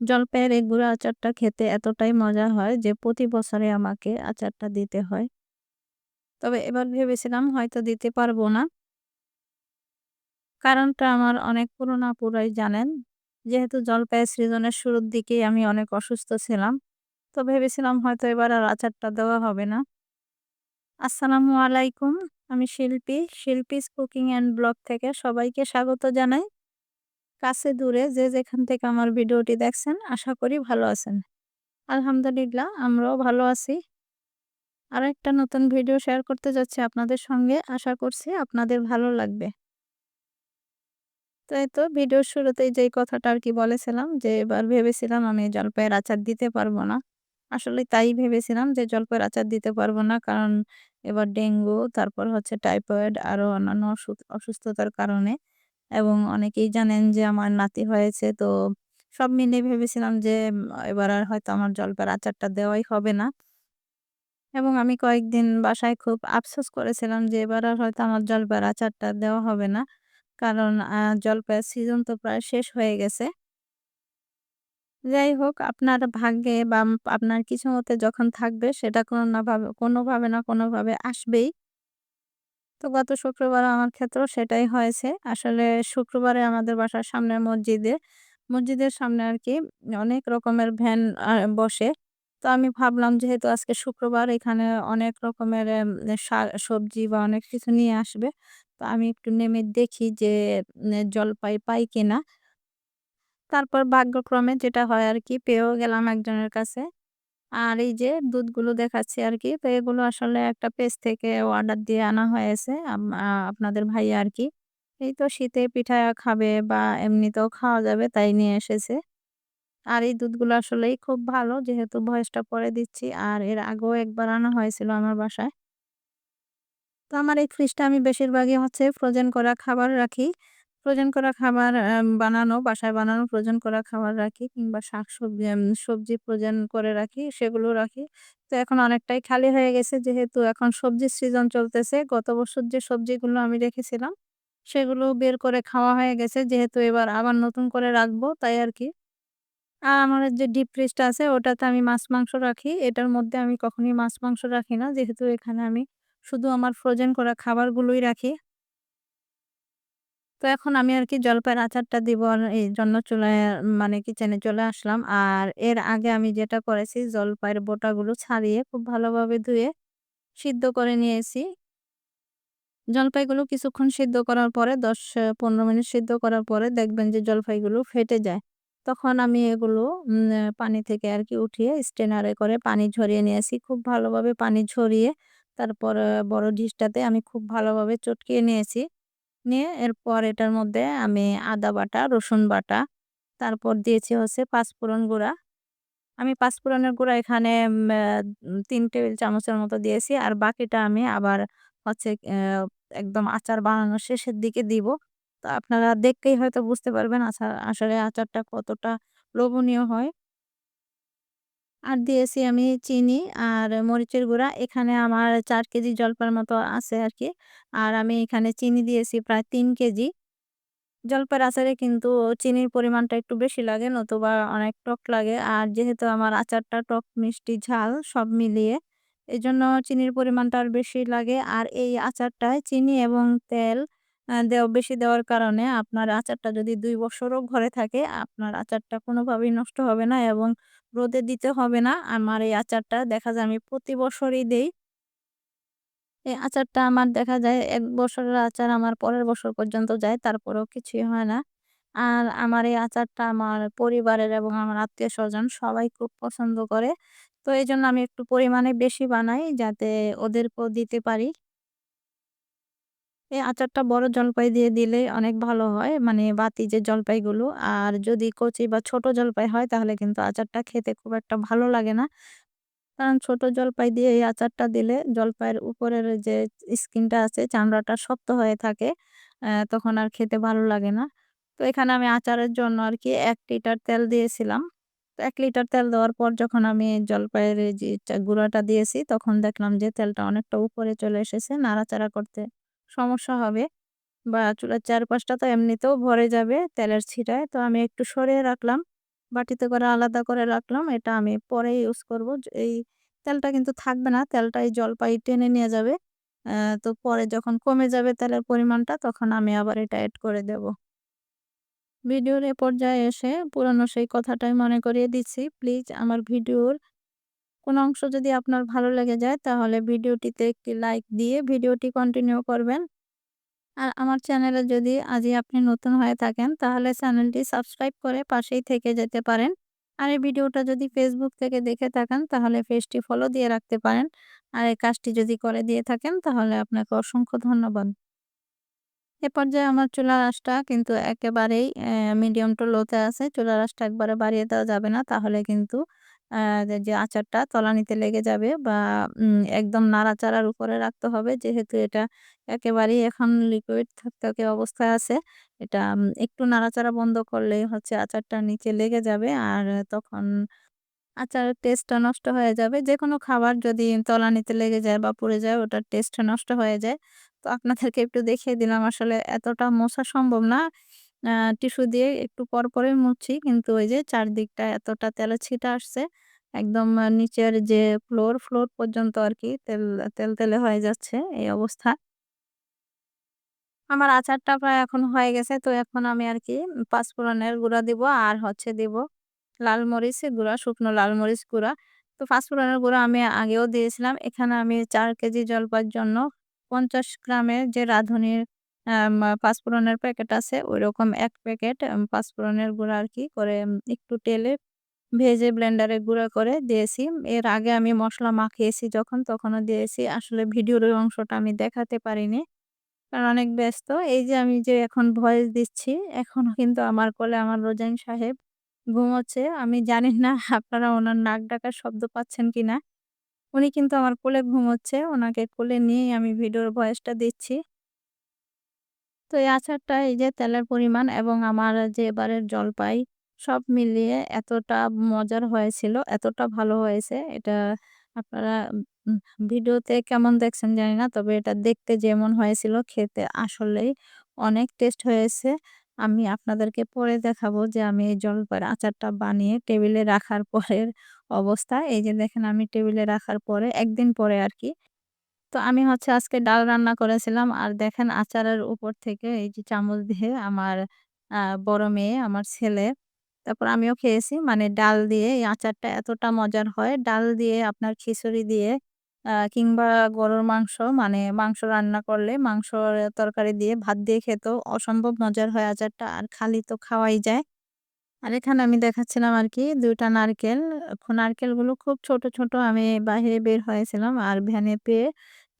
জলপাইয়ের এই গুঁড়া আচারটা খেতে এতটাই মজা হয় যে প্রতি বছরে আমাকে আচারটা দিতে হয়। তবে এবার ভেবেছিলাম হয়তো দিতে পারব না। কারণটা আমার অনেক পুরোনো আপুরাই জানেন। যেহেতু জলপাইয়ের সিজনের শুরুর দিকেই আমি অনেক অসুস্থ ছিলাম। তো ভেবেছিলাম হয়তো এবার আর আচারটা দেওয়া হবে না। আসসালামু আলাইকুম। আমি শিল্পী, শিল্পীস কুকিং অ্যান্ড ব্লগ থেকে সবাইকে স্বাগত জানাই। কাছে দূরে যে যেখান থেকে আমার ভিডিওটি দেখছেন, আশা করি ভালো আছেন। আলহামদুলিল্লাহ, আমরাও ভালো আছি। আর একটা নতুন ভিডিও শেয়ার করতে যাচ্ছি আপনাদের সঙ্গে। আশা করছি আপনাদের ভালো লাগবে। তাই তো ভিডিওর শুরুতেই যেই কথাটা আর কি বলেছিলাম, যে এবার ভেবেছিলাম আমি জলপাইয়ের আচার দিতে পারব না। আসলে তাই ভেবেছিলাম যে জলপাইয়ের আচার দিতে পারব না। কারণ এবার ডেঙ্গু, তারপর হচ্ছে টাইফয়েড আরও অন্যান্য অসু, অসুস্থতার কারণে এবং অনেকেই জানেন যে আমার নাতি হয়েছে। তো সব মিলিয়ে ভেবেছিলাম যে এবার আর হয়তো আমার জলপাইয়ের আচারটা দেওয়াই হবে না। এবং আমি কয়েকদিন বাসায় খুব আফসোস করেছিলাম যে, এবার আর হয়তো আমার জলপাইয়ের আচারটা দেওয়া হবে না। কারণ জলপাইয়ের সিজন তো প্রায় শেষ হয়ে গেছে। যাই হোক, আপনার ভাগ্যে বা আপনার কিছু মতে যখন থাকবে, সেটা কোনো না ভাবে, কোনোভাবে না কোনোভাবে আসবেই। তো গত শুক্রবার আমার ক্ষেত্রেও সেটাই হয়েছে। আসলে শুক্রবারে আমাদের বাসার সামনে মসজিদে, মসজিদের সামনে আর কি অনেক রকমের ভ্যান বসে। তো আমি ভাবলাম যেহেতু আজকে শুক্রবার এখানে অনেক রকমের সবজি বা অনেক কিছু নিয়ে আসবে। তো আমি একটু নেমে দেখি যে জলপাই পাই কিনা। তারপর ভাগ্যক্রমে যেটা হয় আর কি পেয়েও গেলাম একজনের কাছে। আর এই যে দুধগুলো দেখাচ্ছি আর কি তো এগুলো আসলে একটা পেজ থেকে অর্ডার দিয়ে আনা হয়েছে। আপনাদের ভাইয়া আরকি। এই তো শীতে পিঠা খাবে বা এমনিতেও খাওয়া যাবে তাই নিয়ে এসেছে। আর এই দুধগুলো আসলেই খুব ভালো, যেহেতু ভয়েসটা পরে দিচ্ছি। আর এর আগেও একবার আনা হয়েছিল আমার বাসায়। তো আমার এই ফ্রিজটা আমি বেশিরভাগই হচ্ছে ফ্রোজেন করা খাবার রাখি। ফ্রোজেন করা খাবার বানানো, বাসায় বানানো ফ্রোজেন করা খাবার রাখি কিংবা শাক সবজি সবজি ফ্রোজেন করে রাখি, সেগুলো রাখি। তো এখন অনেকটাই খালি হয়ে গেছে যেহেতু এখন সবজির সিজন চলতেছে। গত বছর যে সবজিগুলো আমি রেখেছিলাম, সেগুলো বের করে খাওয়া হয়ে গেছে। যেহেতু এবার আবার নতুন করে রাখব তাই আর কি আর আমার যে ডিপ ফ্রিজটা আছে ওটাতে আমি মাছ-মাংস রাখি। এটার মধ্যে আমি কখনোই মাছ-মাংস রাখি না। যেহেতু এখানে আমি শুধু আমার ফ্রোজেন করা খাবারগুলোই রাখি। তো এখন আমি আর কি জলপাইয়ের আচারটা দিব এই জন্য চুলায় মানে কিচেনে চলে আসলাম। আর এর আগে আমি যেটা করেছি, জলপাইয়ের বোটাগুলো ছাড়িয়ে খুব ভালোভাবে ধুয়ে সিদ্ধ করে নিয়েছি। জলপাইগুলো কিছুক্ষণ সিদ্ধ করার পরে, দশ, পনেরো মিনিট সিদ্ধ করার পরে দেখবেন যে জলপাইগুলো ফেটে যায়। তখন আমি এগুলো পানি থেকে আর কি উঠিয়ে স্ট্রেনারে করে পানি ঝরিয়ে নিয়েছি। খুব ভালোভাবে পানি ঝরিয়ে তারপর, বড় ডিশটাতে আমি খুব ভালোভাবে চটকিয়ে নিয়েছি। নিয়ে এরপর এটার মধ্যে আমি আদা বাটা, রসুন বাটা, তারপর দিয়েছি হচ্ছে পাঁচফোড়ন গুঁড়া। আমি পাঁচফোড়নের গুঁড়া এখানে ৩ টেবিল চামচের মতো দিয়েছি। আর বাকিটা আমি আবার হচ্ছে একদম আচার বানানোর শেষের দিকে দিব। তো আপনারা দেখলেই হয়তো বুঝতে পারবেন আচার আসলে আচারটা কতটা লোভনীয় হয়। আর দিয়েছি আমি চিনি আর মরিচের গুঁড়া। এখানে আমার চার কেজি জলপার মতো আছে আর কি আর আমি এখানে চিনি দিয়েছি প্রায় তিন কেজি। জলপাইয়ের আচারে কিন্তু চিনির পরিমাণটা একটু বেশি লাগে নতুবা অনেক টক লাগে। আর যেহেতু আমার আচারটা টক, মিষ্টি, ঝাল সব মিলিয়ে এজন্য চিনির পরিমাণটা আর বেশি লাগে। আর এই আচারটায় চিনি এবং তেল দেও বেশি দেওয়ার কারণে আপনার আচারটা যদি দুই বছরও ঘরে থাকে, আপনার আচারটা কোনোভাবেই নষ্ট হবে না এবং রোদে দিতে হবে না। আমার এই আচারটা দেখা যায় আমি প্রতি বছরই দেই। এই আচারটা আমার দেখা যায় এক বছরের আচার আমার পরের বছর পর্যন্ত যায়, তারপরেও কিছুই হয় না। আর আমার এই আচারটা আমার পরিবারের এবং আমার আত্মীয় স্বজন সবাই খুব পছন্দ করে। তো এজন্য আমি একটু পরিমাণে বেশি বানাই যাতে ওদেরকেও দিতে পারি। এই আচারটা বড় জলপাই দিয়ে দিলে অনেক ভালো হয়। মানে বাতি যে জলপাইগুলো, আর যদি কচি বা ছোট জলপাই হয় তাহলে কিন্তু আচারটা খেতে খুব একটা ভালো লাগে না। কারণ ছোট জলপাই দিয়ে এই আচারটা দিলে জলপাইয়ের উপরের যে স্কিনটা আছে, চামড়াটা শক্ত হয়ে থাকে। তখন আর খেতে ভালো লাগে না। তো এখানে আমি আচারের জন্য আর কি এক লিটার তেল দিয়েছিলাম। ১ লিটার তেল দেওয়ার পর যখন আমি জলপাইয়ের যে গুঁড়াটা দিয়েছি, তখন দেখলাম যে তেলটা অনেকটা উপরে চলে এসেছে। নাড়াচাড়া করতে সমস্যা হবে বা চুলার চারপাশটা তো এমনিতেও ভরে যাবে তেলের ছিটায়। তো আমি একটু সরিয়ে রাখলাম। বাটিতে করে আলাদা করে রাখলাম। এটা আমি পরে ইউজ করব। এই তেলটা কিন্তু থাকবে না। তেলটা এই জলপাই টেনে নিয়ে যাবে। তো পরে যখন কমে যাবে তেলের পরিমাণটা, তখন আমি আবার এটা এড করে দেব। ভিডিওর এ পর্যায়ে এসে পুরানো সেই কথাটাই মনে করিয়ে দিচ্ছি। প্লিজ আমার ভিডিওর কোনো অংশ যদি আপনার ভালো লেগে যায়, তাহলে ভিডিওটিতে একটি লাইক দিয়ে ভিডিওটি কন্টিনিউ করবেন। আর আমার চ্যানেলে যদি আজই আপনি নতুন হয়ে থাকেন, তাহলে চ্যানেলটি সাবস্ক্রাইব করে পাশেই থেকে যেতে পারেন। আর এই ভিডিওটা যদি ফেসবুক থেকে দেখে থাকেন, তাহলে পেজটি ফলো দিয়ে রাখতে পারেন। আর এই কাজটি যদি করে দিয়ে থাকেন, তাহলে আপনাকে অসংখ্য ধন্যবাদ। এ পর্যায়ে আমার চুলার আঁচটা কিন্তু একেবারেই মিডিয়াম টু লো তে আছে। চুলার আঁচটা একবারে বাড়িয়ে দেওয়া যাবে না। তাহলে কিন্তু যে, আচারটা তলানিতে লেগে যাবে বা একদম নাড়াচাড়ার উপরে রাখতে হবে। যেহেতু এটা একেবারেই এখন লিকুইড থকথকে অবস্থায় আছে। এটা একটু নাড়াচাড়া বন্ধ করলেই হচ্ছে আচারটা নিচে লেগে যাবে। আর তখন আচারের টেস্টটা নষ্ট হয়ে যাবে। যে কোনো খাবার যদি তলানিতে লেগে যায় বা পুড়ে যায় ওটার টেস্ট নষ্ট হয়ে যায়। তো আপনাদেরকে একটু দেখিয়ে দিলাম আসলে এতটা মোছা সম্ভব না। টিস্যু দিয়ে একটু পর, পরই মুছছি। কিন্তু ওই যে চারদিকটা এতটা তেলের ছিটা আসছে। একদম নিচের যে ফ্লোর, ফ্লোর পর্যন্ত আর কি তেল তেলতেলে হয়ে যাচ্ছে এই অবস্থা। আমার আচারটা প্রায় এখন হয়ে গেছে। তো এখন আমি আরকি পাঁচফোড়নের গুঁড়া দিব আর হচ্ছে দিব লাল মরিচের গুঁড়া, শুকনো লাল মরিচ গুঁড়া। তো পাঁচফোড়নের গুঁড়া আমি আগেও দিয়েছিলাম। এখানে আমি চার কেজি জলপাইয়ের জন্য ৫০ গ্রামের যে রাঁধুনির পাঁচফোড়নের প্যাকেট আছে ওই রকম এক প্যাকেট পাঁচফোড়নের গুঁড়া আর কি করে একটু তেলে ভেজে ব্লেন্ডারে গুঁড়া করে দিয়েছি। এর আগে আমি মশলা মাখিয়েছি যখন, তখনও দিয়েছি। আসলে ভিডিওর অংশটা আমি দেখাতে পারিনি। কারণ অনেক ব্যস্ত। এই যে আমি যে এখন ভয়েস দিচ্ছি এখন কিন্তু আমার কোলে আমার রোজাইন সাহেব ঘুমোচ্ছে। আমি জানি না আপনারা ওনার নাক ডাকার শব্দ পাচ্ছেন কি না উনি কিন্তু আমার কোলে ঘুমোচ্ছে। ওনাকে কোলে নিয়েই আমি ভিডিওর ভয়েসটা দিচ্ছি। তো এই আচারটা এই যে তেলের পরিমাণ এবং আমার যে এবারের জলপাই সব মিলিয়ে এতটা মজার হয়েছিল, এতটা ভালো হয়েছে এটা আপনারা ভিডিওতে কেমন দেখছেন জানি না। তবে এটা দেখতে যেমন হয়েছিল খেতে আসলেই অনেক টেস্ট হয়েছে। আমি আপনাদেরকে পরে দেখাবো যে আমি এই জলপাইয়ের আচারটা বানিয়ে টেবিলে রাখার পরের অবস্থা। এই যে দেখেন আমি টেবিলে রাখার পরে একদিন পরে আর কি তো আমি হচ্ছে আজকে ডাল রান্না করেছিলাম। আর দেখেন আচারের উপর থেকে এই যে চামচ দিয়ে আমার বড় মেয়ে, আমার ছেলে, তারপর আমিও খেয়েছি। মানে ডাল দিয়ে এই আচারটা এতটা মজার হয়। ডাল দিয়ে আপনার খিচুড়ি দিয়ে কিংবা গরুর মাংস মানে মাংস রান্না করলে মাংসর তরকারি দিয়ে ভাত দিয়ে খেতেও অসম্ভব মজার হয় আচারটা। আর খালি তো খাওয়াই যায়। আর এখানে আমি দেখাচ্ছিলাম আর কি দুইটা নারকেল। খু নারকেলগুলো খুব ছোট, ছোট আমি বাহিরে বের হয়েছিলাম আর ভ্যানে পেয়ে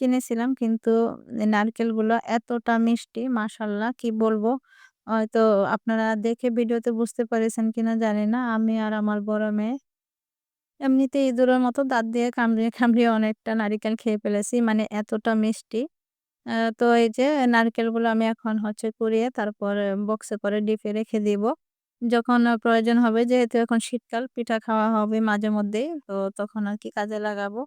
কিনেছিলাম। কিন্তু নারকেলগুলো এতটা মিষ্টি মাশাআল্লাহ কি বলব? হয়তো আপনারা দেখে ভিডিওতে বুঝতে পেরেছেন কিনা জানি না। আমি আর আমার বড় মেয়ে এমনিতে ইঁদুরের মতো দাঁত দিয়ে কামড়িয়ে, কামড়িয়ে অনেকটা নারিকেল খেয়ে ফেলেছি। মানে এতটা মিষ্টি। তো এই যে নারকেলগুলো আমি এখন হচ্ছে কুড়িয়ে তারপর বক্সে করে ডিপে রেখে দিব। যখন প্রয়োজন হবে যেহেতু এখন শীতকাল পিঠা খাওয়া হবে মাঝে মধ্যেই। তো তখন আর কি কাজে লাগাবো।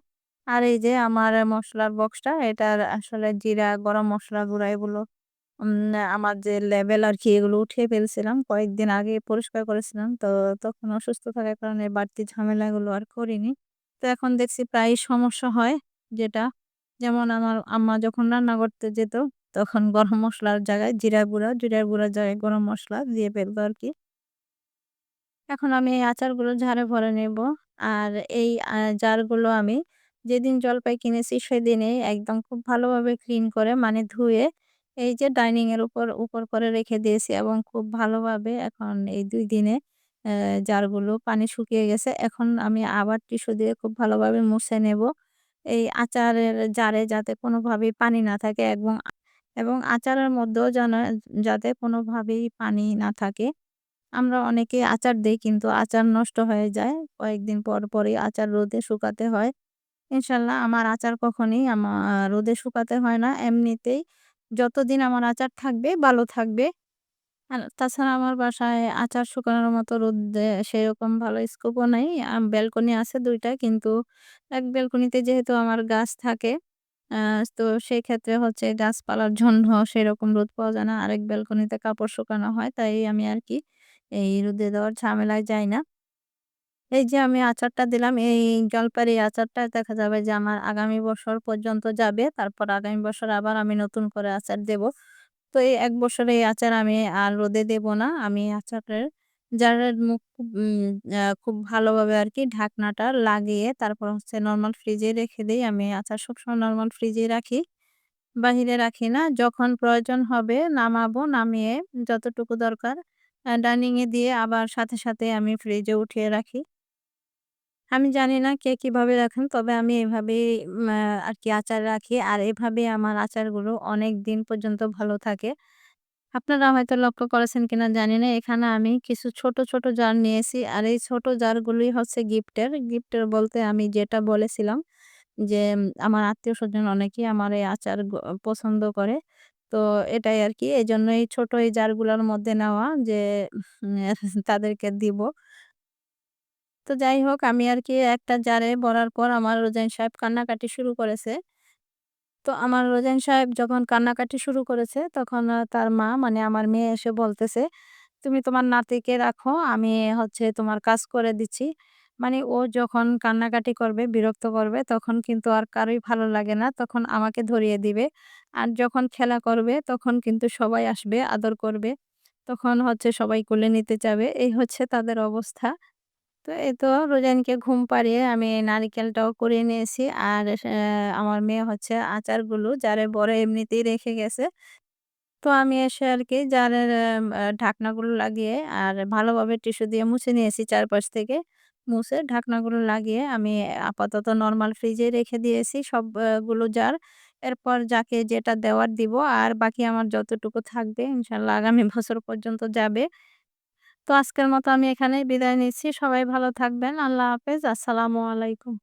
আর এই যে আমার মশলার বক্সটা এটার আসলে জিরা, গরম মশলা গুঁড়া এগুলো আমার যে আর আরকি এগুলো উঠিয়ে ফেলছিলাম। কয়েকদিন আগে পরিষ্কার করেছিলাম। তো তখন অসুস্থ থাকার কারণে বাড়তি ঝামেলাগুলো আর করিনি। তো এখন দেখছি প্রায়ই সমস্যা হয় যেটা যেমন আমার আম্মা যখন রান্না করতে যেত তখন গরম মশলার জায়গায় জিরা গুঁড়া, জিরার গুঁড়ার জায়গায় গরম মশলা দিয়ে ফেলতো আর কি এখন আমি এই আচারগুলো ঝাড়ে ভরে নেব। আর এই জারগুলো আমি যেদিন জলপাই কিনেছি সেদিনেই একদম খুব ভালোভাবে ক্লিন করে মানে ধুয়ে এই যে ডাইনিং এর উপর, উপর করে রেখে দিয়েছি এবং খুব ভালোভাবে এখন এই দুই দিনে জারগুলো পানি শুকিয়ে গেছে। এখন আমি আবার টিস্যু দিয়ে খুব ভালোভাবে মুছে নেব। এই আচারের জারে যাতে কোনোভাবেই পানি না থাকে এবং এবং আচারের মধ্যেও যেন যাতে কোনোভাবেই পানি না থাকে। আমরা অনেকেই আচার দিই কিন্তু আচার নষ্ট হয়ে যায়। কয়েকদিন পর, পরই আচার রোদে শুকাতে হয়। ইনশাল্লাহ আমার আচার কখনই আমার রোদে শুকাতে হয় না। এমনিতেই যতদিন আমার আচার থাকবে, ভালো থাকবে। আর তাছাড়া আমার বাসায় আচার শুকানোর মতো রোদে সেরকম ভালো স্কোপও নাই। ব্যালকনি আছে ২ টা কিন্তু এক ব্যালকনিতে যেহেতু আমার গাছ থাকে তো সেই ক্ষেত্রে হচ্ছে গাছপালার জন্য সেরকম রোদ পাওয়া যায় না। আরেক ব্যালকনিতে কাপড় শুকানো হয়। তাই আমি আর কি এই রোদে দেওয়ার ঝামেলায় যাই না। এই যে আমি আচারটা দিলাম, এই জলপাইয়ের আচারটা দেখা যাবে যে আমার আগামী বছর পর্যন্ত যাবে। তারপর আগামী বছর আবার আমি নতুন করে আচার দেব। তো এই এক বছর এই আচার আমি আর রোদে দেব না। আমি আচারের যার মুখ খুব ভালোভাবে আরকি ঢাকনাটা লাগিয়ে তারপর হচ্ছে নর্মাল ফ্রিজে রেখে দিই আমি আচার সবসময় নর্মাল ফ্রিজেই রাখি। বাহিরে রাখি না। যখন প্রয়োজন হবে নামাবো, নামিয়ে যতটুকু দরকার আ ডাইনিং এ দিয়ে আবার সাথে, সাথে আমি ফ্রিজে উঠিয়ে রাখি। আমি জানি না কে কীভাবে রাখেন। তবে আমি এভাবেই আর কি আচার রাখি। আর এভাবেই আমার আচারগুলো অনেক দিন পর্যন্ত ভালো থাকে। আপনারা হয়তো লক্ষ্য করেছেন কিনা জানি না। এখানে আমি কিছু ছোট, ছোট জার নিয়েছি। আর এই ছোট জারগুলোই হচ্ছে গিফটের। গিফটের বলতে আমি যেটা বলেছিলাম যে আমার আত্মীয়স্বজন অনেকেই আমার এই আচার পছন্দ করে। তো এটাই আরকি। এজন্য এই ছোট এই জারগুলার মধ্যে নেওয়া যে তাদেরকে দিব। তো যাই হোক আমি আর কি একটা জারে ভরার পর আমার রোজাইন সাহেব কান্নাকাটি শুরু করেছে। তো আমার রোজাইন সাহেব যখন কান্নাকাটি শুরু করেছে তখন তার মা মানে আমার মেয়ে এসে বলতেছে, "তুমি তোমার নাতিকে রাখো, আমি হচ্ছে তোমার কাজ করে দিচ্ছি।" মানে ও যখন কান্নাকাটি করবে, বিরক্ত করবে তখন কিন্তু আর কারোই ভালো লাগে না। তখন আমাকে ধরিয়ে দিবে। আর যখন খেলা করবে তখন কিন্তু সবাই আসবে, আদর করবে। তখন হচ্ছে সবাই কোলে নিতে চাবে। এই হচ্ছে তাদের অবস্থা। তো এই তো রোজাইনকে ঘুম পাড়িয়ে আমি নারিকেলটাও কুড়িয়ে নিয়েছি। আর আমার মেয়ে হচ্ছে আচারগুলো যারে বড় এমনিতেই রেখে গেছে। তো আমি এসে আরকি জারের এম আ, ঢাকনাগুলো লাগিয়ে আর ভালোভাবে টিস্যু দিয়ে মুছে নিয়েছি চারপাশ থেকে। মুছে ঢাকনাগুলো লাগিয়ে আমি আপাতত নর্মাল ফ্রিজে রেখে দিয়েছি সবগুলো জার। এরপর যাকে যেটা দেওয়ার দিব। আর বাকি আমার যতটুকু থাকবে, ইনশাল্লাহ আগামী বছর পর্যন্ত যাবে। তো আজকের মতো আমি এখানে বিদায় নিচ্ছি। সবাই ভালো থাকবেন। আল্লাহ হাফেজ। আসসালামু আলাইকুম।